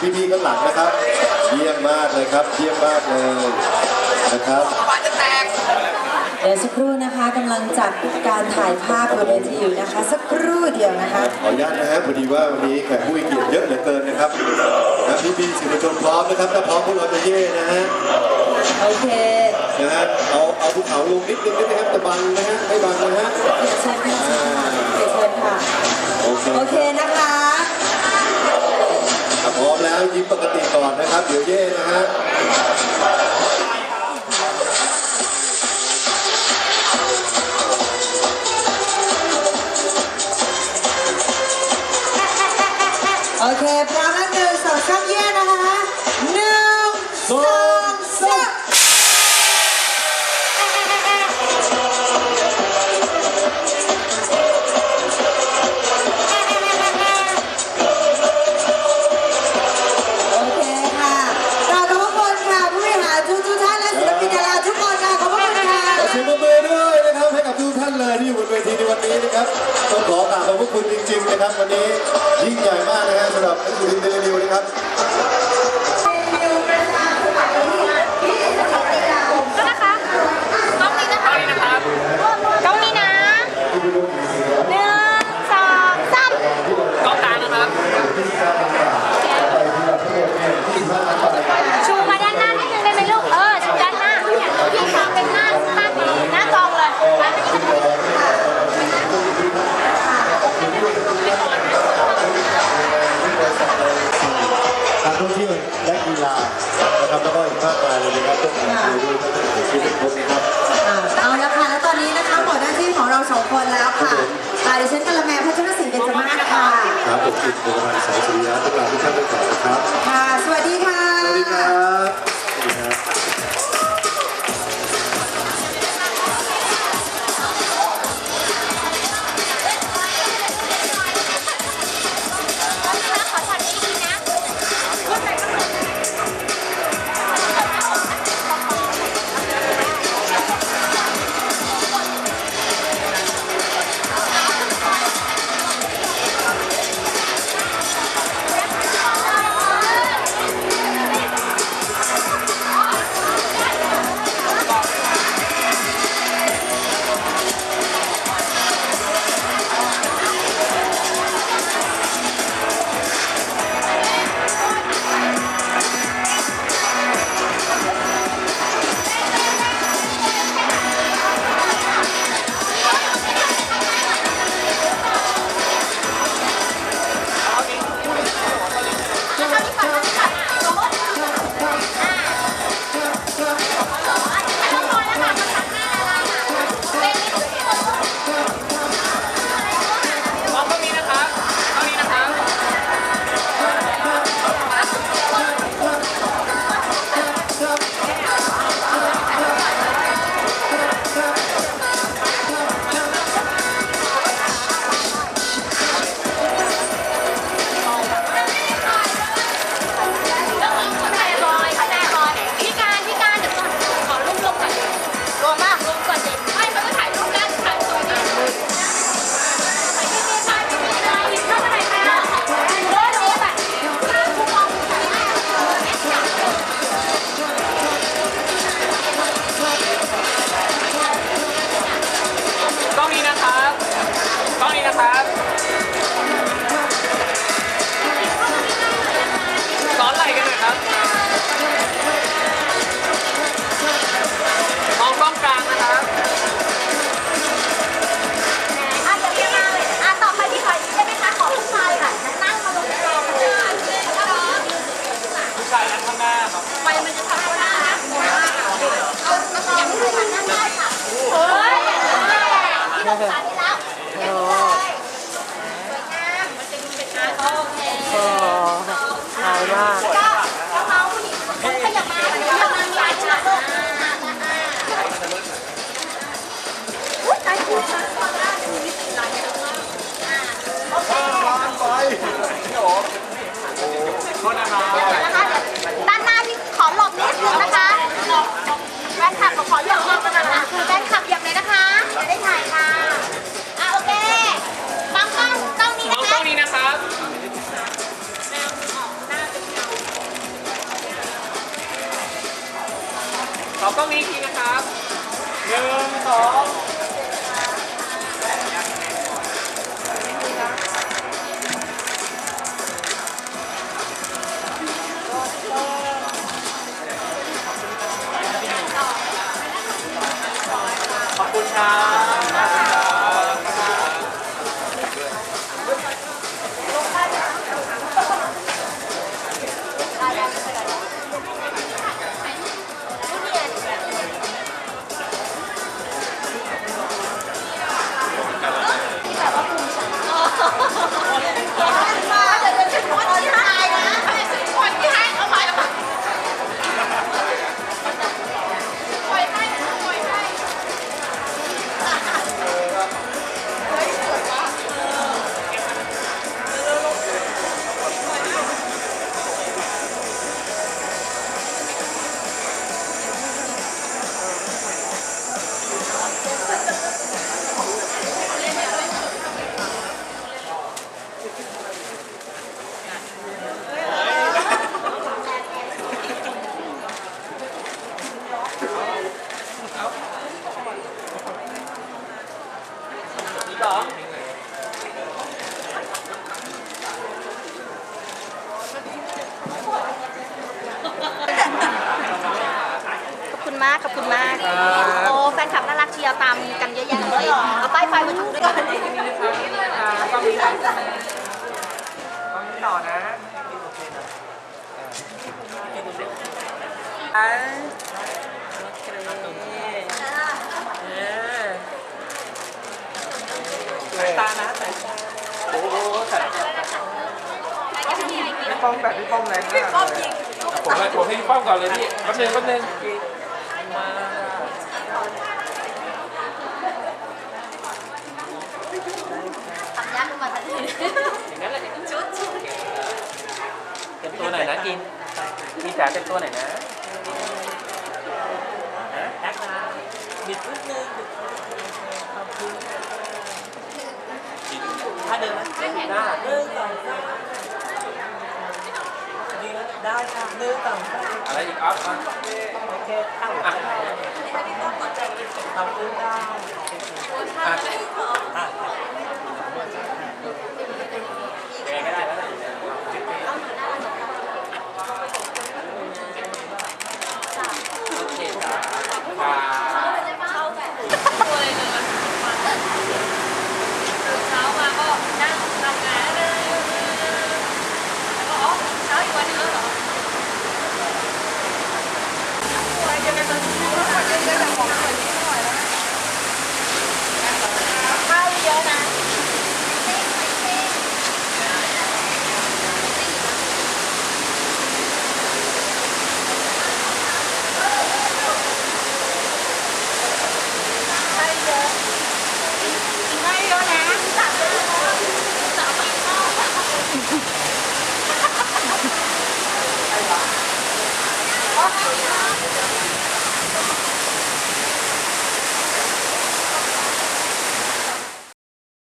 พี่ๆข้างหลังนะครับเยี่ยมมากเลยครับเยี่ยมมากเลยนะครับเดี๋ยวสักครู่นะคะกำลังจัดการถ่ายภาพบนเวทีอยู่นะคะ สักครู่เดียวนะคะขออนุญาตนะฮะพอดีว่าวันนี้แขกผู้มีเกียรติเยอะเหลือเกินนะครับนะพี่ๆสื่อมวลชนพร้อมนะครับถ้าพร้อมพวกเราจะเย่นะฮะโอเคนะฮะเอาเอาภูเขาลงนิดนึงได้ไหมครับจะบังนะฮะไม่บังนะฮะเดี๋ยวเชิญค่ะเดี๋ยวเชิญค่ะโอเคโอเคนะคะถ้า พร้อมแล้วยิ้มปกติก่อนนะครับ เดี๋ยวเย่นะฮะโอเคพร้อมแล้วหนึ่งสองสามเย้นะคะ ยิ่งใหญ่มากนะฮะสำหรับนักสุรินทร์เดลินิวนะครับ การท่องเที่ยวและกีฬานะครับแล้วก็อีกมากมายเลยนะครับต้องการดูด้วยต้องการชีวิตคนนะครับ อ่าเอาละค่ะ แล้วตอนนี้นะคะหมดหน้าที่ของเราสองคนแล้วค่ะอ่าดิฉันกะละแมพัชรศรีเบญจมาศค่ะ ครับผมติดเป็นประธานสายสุริยะทุกการทุกท่านทุกท่านนะครับ ค่ะ สวัสดีค่ะ สวัสดีครับ นั้น กล้องนี้อีกทีนะครับหนึ่งสองขอบคุณครับ ป้ายไฟมาชูด้วยกันกล้องนี้นะกล้องนี้ต่อนะอ่าโอเคสายตานะสายตาโอ้โหสายตาพี่ป้อมแบบพี่ป้อมแรงมากเลยผมให้ผมให้พี่ป้อมก่อนเลยพี่แป๊บนึงแป๊บนึงทำยากขึ้นมาทันที อย่างนั้นแหละชุดชุดเต็มตัวหน่อยนะกินกิน จ๋าเต็มตัวไหนนะแอคนะบิดนิดนึงขอบคุณถ้าเดินนะหน้าเดินสองสามดีนะได้ค่ะเดินสองสามอะไรอีกอัพอะโอเคเข้าอะขอบคุณค่ะ